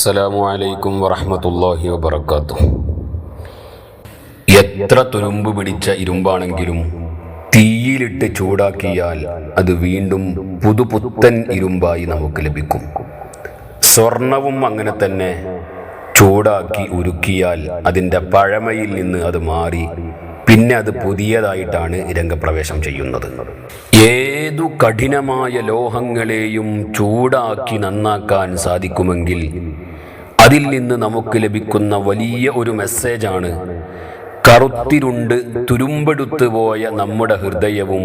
അസ്സലാമു അലൈക്കും വറഹ്മത്തുള്ളാഹി വബറകാതുഹു എത്ര തുരുമ്പ് പിടിച്ച ഇരുമ്പാണെങ്കിലും തീയിലിട്ട് ചൂടാക്കിയാൽ അത് വീണ്ടും പുതുപുത്തൻ ഇരുമ്പായി നമുക്ക് ലഭിക്കും. സ്വർണവും അങ്ങനെ തന്നെ ചൂടാക്കി ഉരുക്കിയാൽ അതിന്റെ പഴമയിൽ നിന്ന് അത് മാറി പിന്നെ അത് പുതിയതായിട്ടാണ് രംഗപ്രവേശം ചെയ്യുന്നത്. ഏതു കഠിനമായ ലോഹങ്ങളെയും ചൂടാക്കി നന്നാക്കാൻ സാധിക്കുമെങ്കിൽ അതിൽ നിന്ന് നമുക്ക് ലഭിക്കുന്ന വലിയ ഒരു മെസ്സേജാണ് കറുത്തിരുണ്ട് തുരുമ്പെടുത്തു പോയ നമ്മുടെ ഹൃദയവും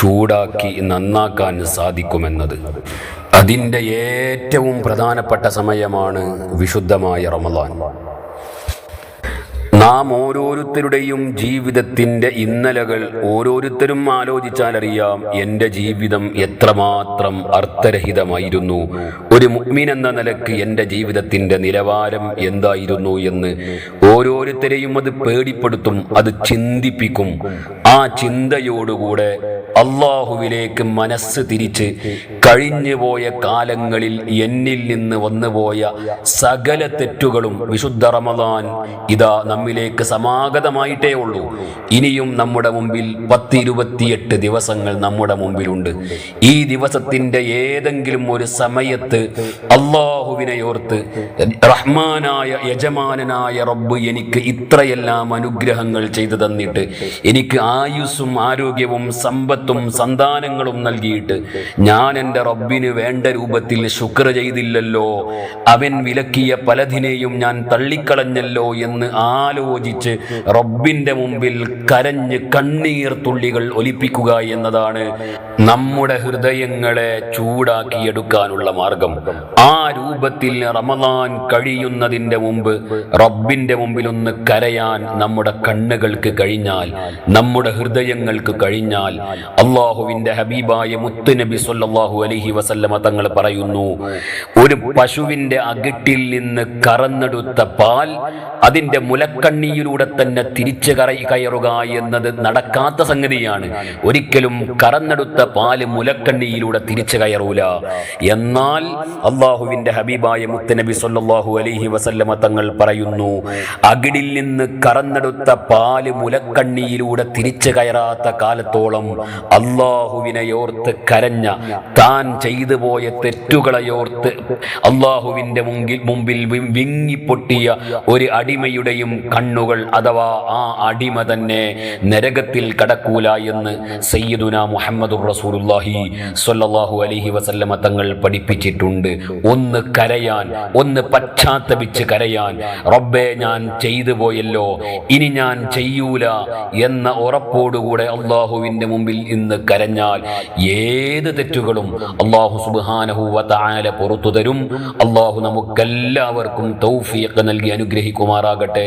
ചൂടാക്കി നന്നാക്കാൻ സാധിക്കുമെന്നത്. അതിന്റെ ഏറ്റവും പ്രധാനപ്പെട്ട സമയമാണ് വിശുദ്ധമായ റമദാൻ. നാം ഓരോരുത്തരുടെയും ജീവിതത്തിന്റെ ഇന്നലകൾ ഓരോരുത്തരും ആലോചിച്ചാലറിയാം എന്റെ ജീവിതം എത്രമാത്രം അർത്ഥരഹിതമായിരുന്നു. ഒരു മുഗ്മിൻ എന്ന നിലയ്ക്ക് എന്റെ ജീവിതത്തിന്റെ നിലവാരം എന്തായിരുന്നു എന്ന് ഓരോരുത്തരെയും അത് പേടിപ്പെടുത്തും അത് ചിന്തിപ്പിക്കും. ആ ചിന്തയോടുകൂടെ അള്ളാഹുവിലേക്ക് മനസ്സ് തിരിച്ച് കഴിഞ്ഞുപോയ കാലങ്ങളിൽ എന്നിൽ നിന്ന് വന്നുപോയ സകല തെറ്റുകളും വിശുദ്ധ റമദാൻ ഇതാ നമ്മിലേക്ക് സമാഗതമായിട്ടേ ഉള്ളൂ. ഇനിയും നമ്മുടെ മുമ്പിൽ പത്തിരുപത്തിയെട്ട് ദിവസങ്ങൾ നമ്മുടെ മുമ്പിലുണ്ട്. ഈ ദിവസത്തിന്റെ ഏതെങ്കിലും ഒരു സമയത്ത് അള്ളാഹുവിനെ ഓർത്ത് റഹ്മാനായ യജമാനനായ റബ്ബ് എനിക്ക് ഇത്രയെല്ലാം അനുഗ്രഹങ്ങൾ ചെയ്തു തന്നിട്ട് എനിക്ക് ആയുസ്സും ആരോഗ്യവും സമ്പത്തും സന്താനങ്ങളും നൽകിയിട്ട് ഞാൻ എന്റെ റബ്ബിന് വേണ്ട രൂപത്തിൽ ശുക്ർ ചെയ്തില്ലല്ലോ. അവൻ വിലക്കിയ പലതിനെയും ഞാൻ തള്ളിക്കളഞ്ഞല്ലോ എന്ന് ആലോചിച്ച് റബ്ബിന്റെ മുമ്പിൽ കരഞ്ഞ് കണ്ണീർ തുള്ളികൾ ഒലിപ്പിക്കുക എന്നതാണ് നമ്മുടെ ഹൃദയങ്ങളെ ചൂടാക്കിയെടുക്കാനുള്ള മാർഗം. ആ രൂപത്തിൽ റമദാൻ കഴിയുന്നതിന്റെ മുമ്പ് റബ്ബിന്റെ മുമ്പിൽ ഒന്ന് കരയാൻ നമ്മുടെ കണ്ണുകൾക്ക് കഴിഞ്ഞാൽ നമ്മുടെ ഹൃദയങ്ങൾക്ക് കഴിഞ്ഞാൽ അള്ളാഹുവിന്റെ ഹബീബായ മുത്തുനബി സല്ലല്ലാഹു അലഹി വസല്ലമ തങ്ങൾ പറയുന്നു ഒരു പശുവിന്റെ അകിട്ടിൽ നിന്ന് കറന്നെടുത്ത പാൽ അതിന്റെ മുലക്കണ്ണിയിലൂടെ തന്നെ തിരിച്ചു കറ കയറുക എന്നത് നടക്കാത്ത സംഗതിയാണ്. ഒരിക്കലും കറന്നെടുത്ത പാൽ മുലക്കണ്ണിയിലൂടെ തിരിച്ചു കയറൂല. എന്നാൽ അള്ളാഹുവിന്റെ ഹബീബായ മുത്തനബി സല്ലാഹു അലഹി വസല്ലമ തങ്ങൾ പറയുന്നു അകിടിൽ നിന്ന് കറന്നെടുത്ത പാൽ മുലക്കണ്ണിയിലൂടെ തിരിച്ചു കയറാത്ത കാലത്തോളം അള്ളാഹുവിനെ ഓർത്ത് കരഞ്ഞ താൻ ചെയ്തു പോയ തെറ്റുകളെയോർത്ത് അള്ളാഹുവിന്റെ മുമ്പിൽ മുമ്പിൽ വിങ്ങിപ്പൊട്ടിയ ഒരു അടിമയുടെയും കണ്ണുകൾ അഥവാ ആ അടിമ തന്നെ നരകത്തിൽ കടക്കൂല എന്ന് സയ്യിദുന മുഹമ്മദ് റസൂലുള്ളാഹി സൊല്ലാഹു അലഹി വസല്ലമ തങ്ങൾ പഠിപ്പിച്ചിട്ടുണ്ട്. ഒന്ന് കരയാൻ ഒന്ന് പശ്ചാത്തപിച്ച് കരയാൻ. റബ്ബെ ഞാൻ ചെയ്തു പോയല്ലോ ഇനി ഞാൻ ചെയ്യൂല എന്ന ഉറപ്പോടുകൂടെ അള്ളാഹുവിന്റെ മുമ്പിൽ ഇന്ന് കരഞ്ഞാൽ ഏത് തെറ്റുകളും അള്ളാഹു സുബ്ഹാനഹു വതആല പുറത്തു തരും. അള്ളാഹു നമുക്കെല്ലാവർക്കും തൗഫിയൊക്കെ നൽകി അനുഗ്രഹിക്കുമാറാകട്ടെ.